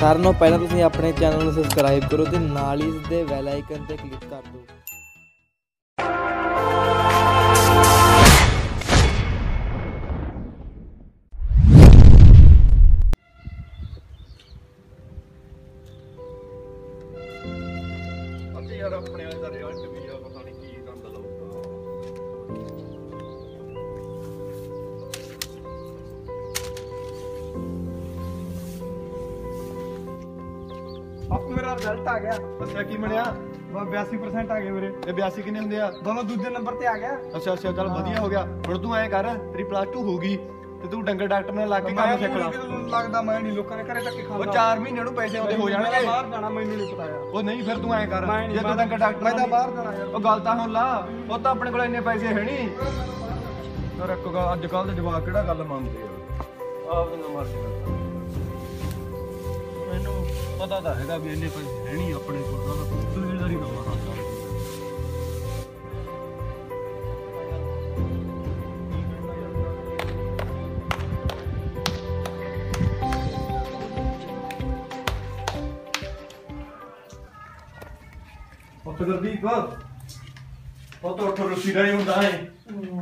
ਸਾਰਿਆਂ ਨਾਲੋਂ ਪਹਿਲਾਂ ਤੁਸੀਂ ਆਪਣੇ ਚੈਨਲ ਨੂੰ ਸਬਸਕ੍ਰਾਈਬ ਕਰੋ ਤੇ ਨਾਲ ਹੀ ਇਸ ਦੇ ਬੈਲ ਆਈਕਨ ਤੇ ਕਲਿੱਕ ਕਰ ਦਿਓ। ਰਿਜ਼ਲਟ ਆ ਗਿਆ। ਅੱਛਾ ਕੀ ਬਣਿਆ? ਵਾ 82% ਆ ਗਏ ਮੇਰੇ ਇਹ 82 ਕਿੰਨੇ ਹੁੰਦੇ ਆ? ਦੋਨੋਂ ਦੂਜੇ ਨੰਬਰ ਤੇ ਆ ਗਿਆ। ਅੱਛਾ ਅੱਛਾ ਚੱਲ ਵਧੀਆ ਹੋ ਗਿਆ। ਹੁਣ ਤੂੰ ਐਂ ਕਰ ਤੇਰੀ ਪਲੱਸ 2 ਹੋ ਗਈ ਤੇ ਤੂੰ ਡੰਗਰ ਡਾਕਟਰ ਨਾਲ ਲੱਗ ਕੇ ਕੰਮ ਸਿੱਖ ਲਾ। ਲੱਗਦਾ ਮੈਂ ਨਹੀਂ ਲੋਕਾਂ ਦੇ ਘਰੇ ਧੱਕੇ ਉਹ ਖਾਂਦਾ 4 ਮਹੀਨੇ ਨੂੰ ਪੈਸੇ ਆਉਂਦੇ ਹੋ ਜਾਣਗੇ। ਬਾਹਰ ਜਾਣਾ ਮੈਨੂੰ ਨਹੀਂ ਪਤਾ ਯਾਰ। ਉਹ ਨਹੀਂ ਫਿਰ ਤੂੰ ਐਂ ਕਰ ਜੇ ਤੂੰ ਡੰਗਰ ਡਾਕਟਰ ਮੈਂ ਤਾਂ ਬਾਹਰ ਜਾਣਾ ਯਾਰ। ਉਹ ਗੱਲ ਤਾਂ ਹੁਣ ਲਾ ਉਹ ਤਾਂ ਆਪਣੇ ਕੋਲ ਇੰਨੇ ਪੈਸੇ ਹੈ ਨਹੀਂ। ਗੱਲ ਅੱਜ ਕੱਲ ਦੇ ਜਵਾਕ ਕਿਹੜਾ ਗੱਲ ਮੰਨਦੇ ਆ? ਆਪ ਦੀਆਂ ਮਰਜ਼ੀ ਮੈਨੂੰ ਪਤਾ ਤਾਂ ਹੈਗਾ ਵੀ ਇੰਨੇ ਪੈਸੇ ਹੈ ਨਹੀਂ ਆਪਣੇ ਕੋਲ ਤਾਂ ਕਬੀਲਦਾਰੀ ਕਰਵਾ ਸਕਦਾ ਉੱਠ ਗੁਰਦੀਪ ਪੁੱਤ ਉੱਠ ਰੁੱਸੀ ਦਾ ਹੀ ਹੁੰਦਾ ਹੈ।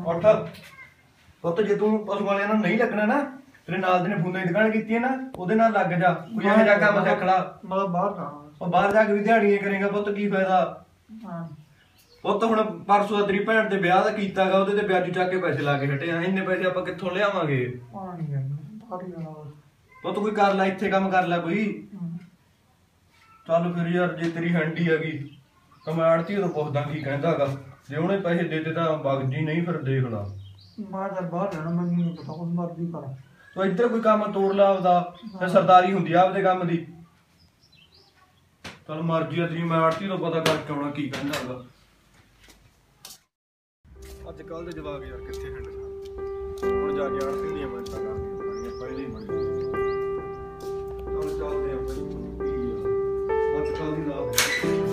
ਉੱਠ। ਪੁੱਤ ਜੇ ਤੂੰ ਪਸ਼ੂ ਵਾਲਿਆਂ ਨਾਲ ਨਹੀਂ ਲੱਗਣਾ ਨਾ ਤੇਰੇ ਨਾਲ ਦੇ ਨੇ ਫੋਨਾਂ ਦੀ ਦੁਕਾਨ ਕੀਤੀ ਹੈ ਨਾ ਉਹਦੇ ਨਾਲ ਲੱਗ ਜਾ। ਕੋਈ ਇਹੋ ਜਿਹਾ ਕੰਮ ਸਿੱਖ ਲਾ। ਮੈਂ ਬਾਹਰ ਜਾਣਾ ਉਹ ਬਾਹਰ ਜਾ ਕੇ ਵੀ ਦਿਹਾੜੀਆਂ ਕਰੇਗਾ ਪੁੱਤ ਕੀ ਫਾਇਦਾ? ਹਾਂ। ਪੁੱਤ ਹੁਣ ਪਰਸੋਂ ਦਾ ਤੇਰੀ ਭੈਣ ਦੇ ਵਿਆਹ ਦਾ ਕੀਤਾਗਾ ਉਹਦੇ ਤੇ ਵਿਆਜੂ ਚੱਕ ਕੇ ਪੈਸੇ ਲਾ ਕੇ ਹਟੇ ਆ। ਇੰਨੇ ਪੈਸੇ ਆਪਾਂ ਕਿੱਥੋਂ ਲਿਆਵਾਂਗੇ? ਪਾਣੀ ਬਾਹਰ ਕੋਈ ਕਰ ਲੈ ਇੱਥੇ ਕੰਮ ਕਰ ਲੈ ਕੋਈ। ਚੱਲ ਫਿਰ ਯਾਰ ਜੇ ਤੇਰੀ ਹੰਡੀ ਹੈਗੀ ਤਾਂ ਮੈਂ ਆੜਤੀ ਤੋਂ ਪੁੱਛਦਾ ਕੀ ਕਹਿੰਦਾਗਾ। ਜੇ ਉਹਨੇ ਪੈਸੇ ਦੇ ਦਿੱਤੇ ਤਾਂ ਬਗਜੀ ਨਹੀਂ ਫਿਰ ਦੇਖ ਲਾ। ਮੈਂ ਤਾਂ ਬਾਹਰ ਜਾਣਾ ਮੈਨੂੰ ਨਹੀਂ ਪਤਾ ਉਹ ਮਰਜ਼ੀ ਕਰ। ਤੂੰ ਇੱਧਰ ਕੋਈ ਕੰਮ ਤੋੜ ਲਾ ਆਪਦਾ ਤੇ ਸਰਦਾਰੀ ਹੁੰਦੀ ਆ ਆਪਦੇ ਕੰਮ ਦੀ। ਚੱਲ ਮਰਜ਼ੀ ਆ ਤੇਰੀ ਮੈਂ ਆੜਤੀ ਤੋਂ ਪਤਾ ਕਰਕੇ ਆਉਣਾ ਕੀ ਕਹਿੰਦਾ ਹੈਗਾ। ਅੱਜ ਕੱਲ ਦੇ ਜਵਾਕ ਯਾਰ ਕਿੱਥੇ ਹੰਡ ਹੁਣ ਜਾ ਕੇ ਆੜਤੀ ਦੀਆਂ ਮਿੰਟਾਂ ਕਰਨੀਆਂ ਪਹਿਲੇ ਹੀ ਮੜੇ ਚੱਲ ਚੱਲਦੇ ਆ ਫਿਰ ਕੀ ਆ? ਅੱਜ ਕੱਲ ਦੀ ਰਾਤ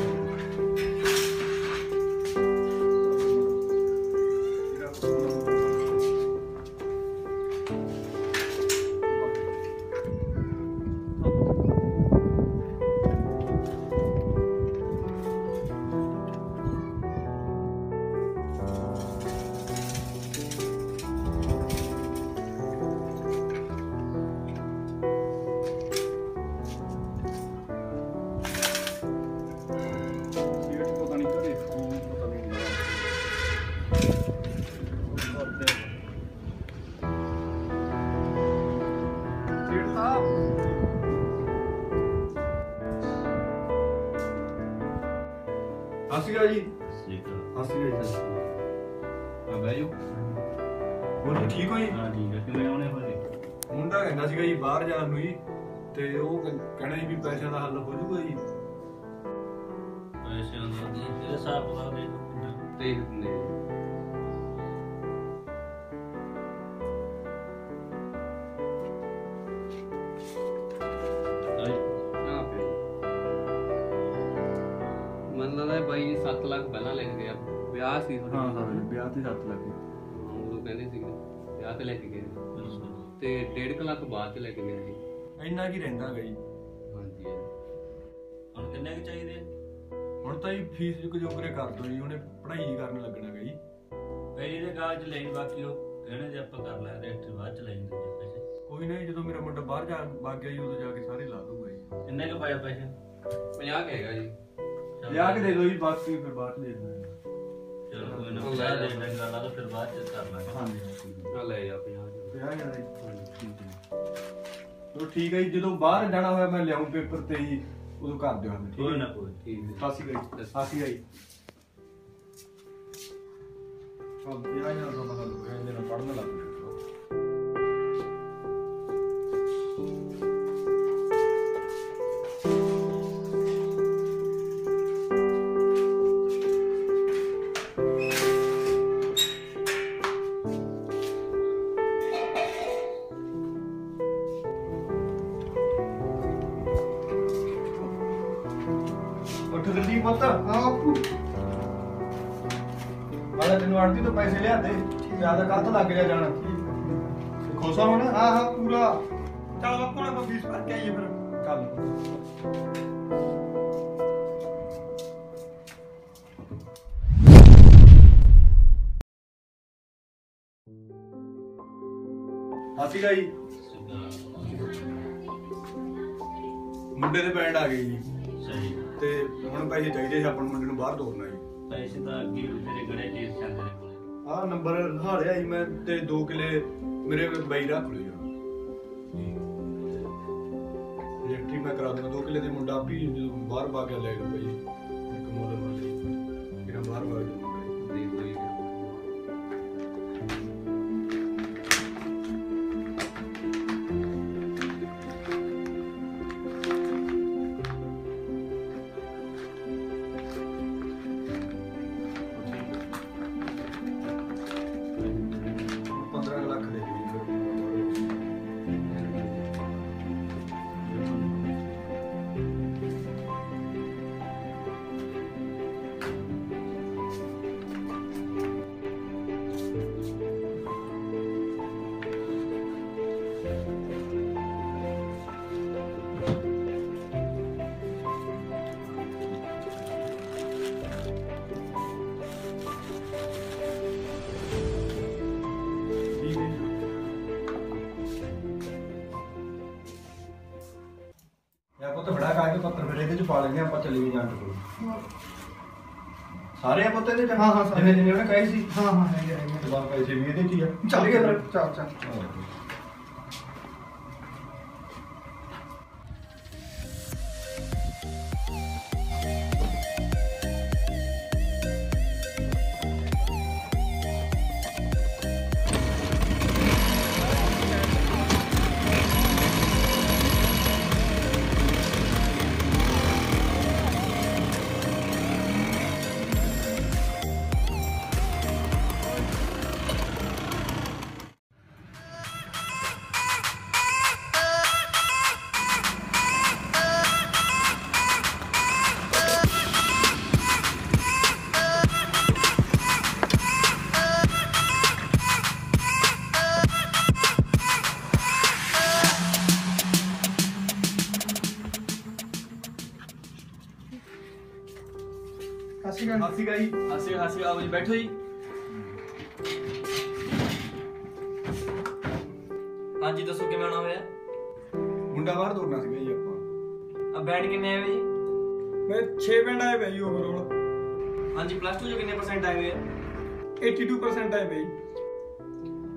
ਹੋਰ ਠੀਕ ਹੋਈ ਹਾਂ ਠੀਕ ਆ। ਕਿਵੇਂ ਆਉਣੇ ਹੋਏ ਮੁੰਡਾ ਕਹਿੰਦਾ ਸੀਗਾ ਜੀ ਬਾਹਰ ਜਾਣ ਨੂੰ ਜੀ ਤੇ ਉਹ ਕਹਿ- ਕਹਿਣਾ ਸੀ ਵੀ ਪੈਸਿਆਂ ਦਾ ਹੱਲ ਹੋ ਜਾਊਗਾ ਜੀ। ਪੈਸੇ ਦਾ ਦੀ ਇਹ ਹਿਸਾਬ ਲਾ ਦੇ ਦੇਖ ਦਿੰਦੇ ਮਨ ਲੱਗਦਾ ਬਾਈ 7 ਲੱਖ ਪਹਿਲਾਂ ਲੈ ਕੇ ਗਿਆ। ਵਿਆਹ ਸੀ ਤੁਹਾਡੇ ਹਾਂ ਹਾਂ ਵਿਆਹ ਤੇ 7 ਲੱਖ। ਉਦੋਂ ਕਹਿੰਦੇ ਸੀ ਵਿਆਹ ਤੇ ਲੈ ਕੇ ਗਏ। ਤੇ 1.5 ਲੱਖ ਬਾਅਦ ਚ ਲੈ ਕੇ ਗਿਆ ਸੀ ਇੰਨਾ ਕੀ ਰਹਿੰਦਾ ਗਾ ਜੀ? ਹਾਂਜੀ। ਹੁਣ ਕਿੰਨੇ ਕੁ ਚਾਹੀਦੇ? ਹੁਣ ਤਾਂ ਜੀ ਫੀਸ ਵੀ ਕੁਝ ਉਗਰੇ ਕਰ ਦੋ ਜੀ ਉਹਨੇ ਪੜ੍ਹਾਈ ਕਰਨ ਲੱਗਣਾ ਗਾ ਜੀ। ਪਹਿਲੀ ਦੇ ਕਾਗਜ਼ ਲੈ ਬਾਕੀ ਉਹ ਕਹਿਣੇ ਜੇ ਆਪਾਂ ਕਰ ਲੈ ਰੈਸਟ ਬਾਅਦ ਚ ਲੈ ਜਾਂਦੇ ਜੇ ਪੈਸੇ। ਕੋਈ ਨਹੀਂ ਜਦੋਂ ਮੇਰਾ ਮੁੰਡਾ ਬਾਹਰ ਜਾ ਵਗ ਗਿਆ ਜੀ ਉਦੋਂ ਜਾ ਕੇ ਸਾਰੇ ਲਾ ਦੂੰਗਾ ਜੀ। ਕਿੰਨੇ ਕੁ ਪਾਇਆ ਪੈਸੇ? 50 ਹੈਗਾ ਜੀ। ਵਿਆਹ ਕੇ ਦੇ ਦੋ ਜੀ ਬਾਕੀ ਫਿਰ ਬਾਅਦ ਚ ਦੇ ਦਿੰਦੇ ਕੋਈ ਨਾ ਪੰਜਾਹ ਦੇ ਡੰਗਾ ਲਾ ਦੋ ਫਿਰ ਬਾਅਦ ਚ ਕਰ ਲਾਂਗੇ। ਹਾਂਜੀ ਆ ਲੈ ਜਾ 50 ਵਿਆਹ ਗਿਆ ਜੀ ਠੀਕ ਹੈ। ਚਲੋ ਠੀਕ ਹੈ ਜੀ ਜਦੋਂ ਬਾਹਰ ਜਾਣਾ ਹੋਇਆ ਮੈਂ ਲਿਆਉਂ ਪੇਪਰ ਤੇ ਜੀ ਉਦੋਂ ਕਰ ਦਿਓ ਹਮੇ ਕੋਈ ਨਾ ਕੋਈ ਠੀਕ ਹੈ ਸਾਸੀ ਗਈ ਸਾਸੀ ਗਈ ਹਾਂ ਵਿਆਹ ਜਾਣਾ ਤਾਂ ਮਸਲ ਹੋ ਗਿਆ ਇਹਦੇ ਨਾਲ ਪੜਨ ਲੱਗ ਗਿਆ ਆੜਤੀ ਤੋਂ ਪੈਸੇ ਲਿਆ ਦੇ ਜ਼ਿਆਦਾ ਤੋਂ ਲੱਗ ਜਾ ਜਾਣਾ। ਖੋਸਾ ਹੁਣ? ਹਾਂ ਹਾਂ ਪੂਰਾ। ਚਲ ਬਾਪੂ ਨੇ ਫੀਸ ਭਰ ਕੇ ਆਈਏ ਫਿਰ। ਕੱਲ ਹਾਸੀ ਗਾਈ ਮੁੰਡੇ ਦੇ ਬੈਂਡ ਆ ਗਏ ਜੀ। ਸਹੀ। ਤੇ ਹੁਣ ਪੈਸੇ ਚਾਹੀਦੇ ਸੀ ਆਪਾਂ ਨੂੰ ਮੁੰਡੇ ਨੂੰ ਬਾਹਰ ਤੋਰਨਾ ਜੀ। ਪੈਸੇ ਤਾਂ ਅੱਗੇ ਵੀ ਤੇਰੇ ਗੜੇ ਕੋਲੇ। ਆਹ ਨੰਬਰ ਹਾਰਿਆ ਸੀ ਮੈਂ ਤੇ 2 ਕਿਲੇ ਮੇਰੇ ਬਾਈ ਰੱਖ ਲਿਓ ਰਜਿਸਟਰੀ ਮੈਂ ਕਰਾ ਦੂੰਗਾ 2 ਕਿਲੇ ਦੇ ਮੁੰਡਾ ਵੀ ਜਦੋਂ ਬਾਹਰ ਪਾ ਕੇ ਲੈ ਲਊਗਾ ਜੀ। ਇਹਦੇ ਚ ਪਾ ਲੈਂਦੇ ਹਾਂ, ਆਪਾਂ ਚੱਲੇ ਵੀ ਜਾਂਟ ਕੋਲ ਸਾਰੇ ਆਪਾਂ ਤੇ ਹਾਂ, ਹਾਂ, ਸਾਰੇ। ਜਿੰਨੇ ਜਿੰਨੇ ਉਹਨੇ ਕਹੇ ਸੀ। ਹਾਂ ਹਾਂ ਹੈਗੇ ਹੈਗੇ। ਬਾਅਦ ਪੈਸੇ ਵੀ ਇਹਦੇ ਚ ਹੀ ਆ। ਚੱਲ ਗਏ ਫਿਰ। ਚੱਲ ਚੱਲ। ਅਸੀਂ ਗੱਲ ਹਾਸੀ ਗਾਈ ਹਾਸੀ ਹਾਸੀ ਆਓ ਜੀ ਬੈਠੋ ਜੀ। ਹਾਂਜੀ ਦੱਸੋ ਕਿਵੇਂ ਆਉਣਾ ਹੋਇਆ? ਮੁੰਡਾ ਬਾਹਰ ਤੋਰਨਾ ਸੀਗਾ ਜੀ ਆਪਾਂ। ਆ ਬੈਂਡ ਕਿੰਨੇ ਆਏ ਹੋਏ ਜੀ? ਮੈਂ 6 ਪਿੰਡ ਆਏ ਜੀ ਓਵਰਆਲ ਹਾਂਜੀ ਪਲੱਸ 2 ਚੋਂ ਕਿੰਨੇ ਪਰਸੈਂਟ ਆਏ ਹੋਏ ਆ? 82% ਆਏ ਜੀ।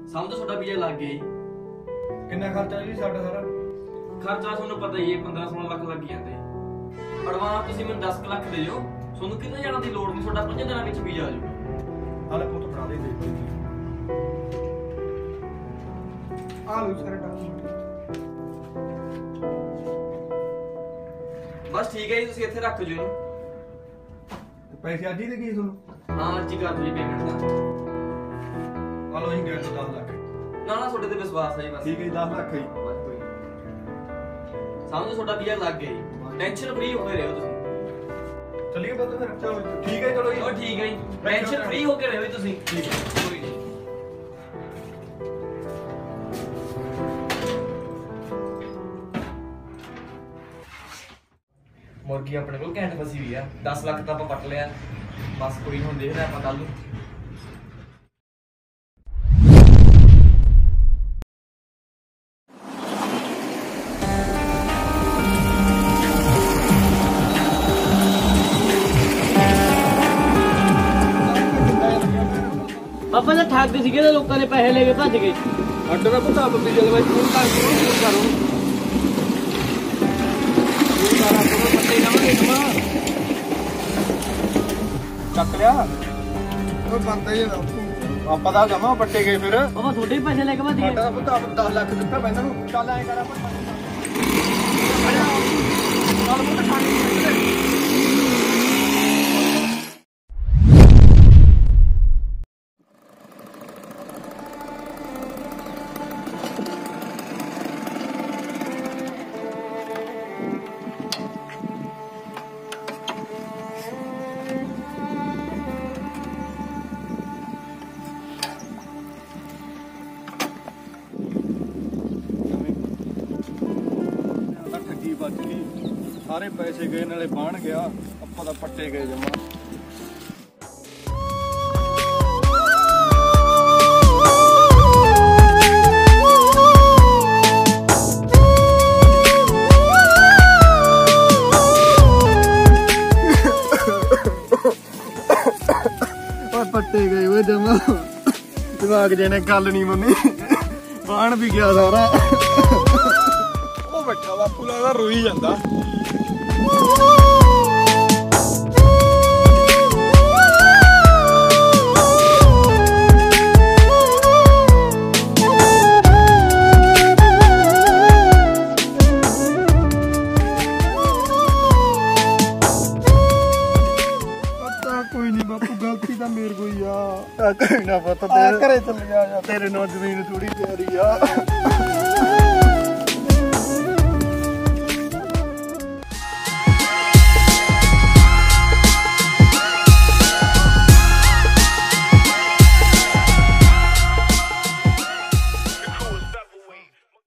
ਸਾਨੂੰ ਤਾਂ ਤੁਹਾਡਾ ਵੀਜ਼ਾ ਲੱਗ ਗਿਆ ਜੀ। ਕਿੰਨਾ ਖਰਚਾ ਜੀ ਸਾਡਾ ਸਾਰਾ? ਖਰਚਾ ਤੁਹਾਨੂੰ ਪਤਾ ਹੀ ਹੈ 15 16 ਲੱਖ ਲੱਗ ਜਾਂਦੇ। ਐਡਵਾਂਸ ਤੁਸੀਂ ਮੈਨੂੰ 10 ਕੁ ਲੱਖ ਦੇ ਦਿਓ। ਤੁਹਾਨੂੰ ਕਿਤੇ ਜਾਣ ਦੀ ਲੋੜ ਨਹੀਂ ਤੁਹਾਡਾ 5 ਦਿਨਾਂ ਵਿੱਚ ਵੀਜ਼ਾ ਆ ਜਾਊਗਾ ਹਾਲੇ ਪੁੱਤ ਬਣਾ ਦੇ ਦੇ ਆ ਲਓ ਸਾਰੇ ਡਾਕੂਮੈਂਟ ਬਸ ਠੀਕ ਹੈ ਜੀ ਤੁਸੀਂ ਇੱਥੇ ਰੱਖ ਜਿਓ। ਇਹਨੂੰ ਤੇ ਪੈਸੇ ਅੱਜ ਹੀ ਦੇ ਗਏ ਤੁਹਾਨੂੰ? ਹਾਂ ਅੱਜ ਹੀ ਕਰ ਦਿਓ ਜੀ ਪੇਮੈਂਟ ਦਾ ਆ ਲਓ ਜੀ ਤੋਂ 10 ਲੱਖ। ਨਾ ਨਾ ਤੁਹਾਡੇ ਤੇ ਵਿਸ਼ਵਾਸ ਹੈ ਜੀ ਬਸ। ਠੀਕ ਹੈ ਜੀ 10 ਲੱਖ ਜੀ। ਨੀ। ਸਮਝੋ ਤੁਹਾਡਾ ਵੀਜ਼ਾ ਲੱਗ ਗਿਆ ਜੀ। ਟੈਨਸ਼ਨ ਫ੍ਰੀ ਹੋ ਰਹੋ ਤੁਸੀਂ। ਚੱਲੀਏ ਪੁੱਤ ਫਿਰ। ਚਲੋ ਠੀਕ ਹੈ ਚਲੋ ਜੀ। ਉਹ ਠੀਕ ਹੈ ਜੀ। ਟੈਨਸ਼ਨ ਫ੍ਰੀ ਹੋ ਕੇ ਰਹੋ ਜੀ ਤੁਸੀਂ? ਠੀਕ ਹੈ। ਕੋਈ ਨਹੀਂ ਮੁਰਗੀ ਆਪਣੇ ਕੋਲ ਘੈਂਟ ਫਸੀ ਹੋਈ ਆ। 10 ਲੱਖ ਤਾਂ ਆਪਾਂ ਪੱਟ ਲਿਆ। ਬਸ ਕੋਈ ਨਹੀਂ ਹੁਣ ਦੇਖਦੇ ਆਪਾਂ ਕੱਲ ਨੂੰ। ਆਪਾਂ ਤਾਂ ਠੱਗ ਸੀਗੇ ਤੇ ਲੋਕਾਂ ਦੇ ਪੈਸੇ ਲੈ ਕੇ ਭੱਜ ਗਏ। ਅੱਡ ਦਾ ਪੁੱਤ ਆਪ ਵੀ ਜਲਵਾਈ ਫੋਨ ਕਰ ਫੋਨ ਕਰੋ ਚੱਕ ਲਿਆ। ਉਹ ਬੰਦਾ ਹੀ ਦਾ ਆਪਾਂ ਦਾ ਜਮਾ ਪੱਟੇ ਗਏ ਫਿਰ। ਬਾਬਾ ਤੁਹਾਡੇ ਪੈਸੇ ਲੈ ਕੇ ਭੱਜ ਗਏ। ਸਾਡਾ ਪੁੱਤ ਆਪ 10 ਲੱਖ ਦਿੱਤਾ ਪੈਂਦਾ ਨੂੰ। ਚੱਲ ਐਂ ਕਰ ਆਪਾਂ ਚੱਲ ਪੁੱਤ ਖਾਣੀ ਸਾਰੇ ਪੈਸੇ ਗਏ ਨਾਲੇ ਬਾਣ ਗਿਆ ਆਪਾਂ ਤਾਂ ਪੱਟੇ ਗਏ ਜਮਾ। ਓਏ ਪੱਟੇ ਗਏ ਓਏ ਜਮਾ। ਦਿਮਾਗ ਗੱਲ ਨਹੀਂ ਮੰਨੀ। ਬਾਣ ਵੀ ਗਿਆ ਸਾਰਾ। ਉਹ ਬੈਠਾ ਬਾਪੂ ਲੱਗਦਾ ਰੋਈ ਜਾਂਦਾ। ਕੋਈ ਨਾ ਪਤਾ ਤੇਰੇ ਘਰੇ ਚੱਲ ਜਾ ਤੇਰੇ ਨਾਲ ਜ਼ਮੀਨ ਥੋੜੀ ਪਿਆਰੀ ਆ।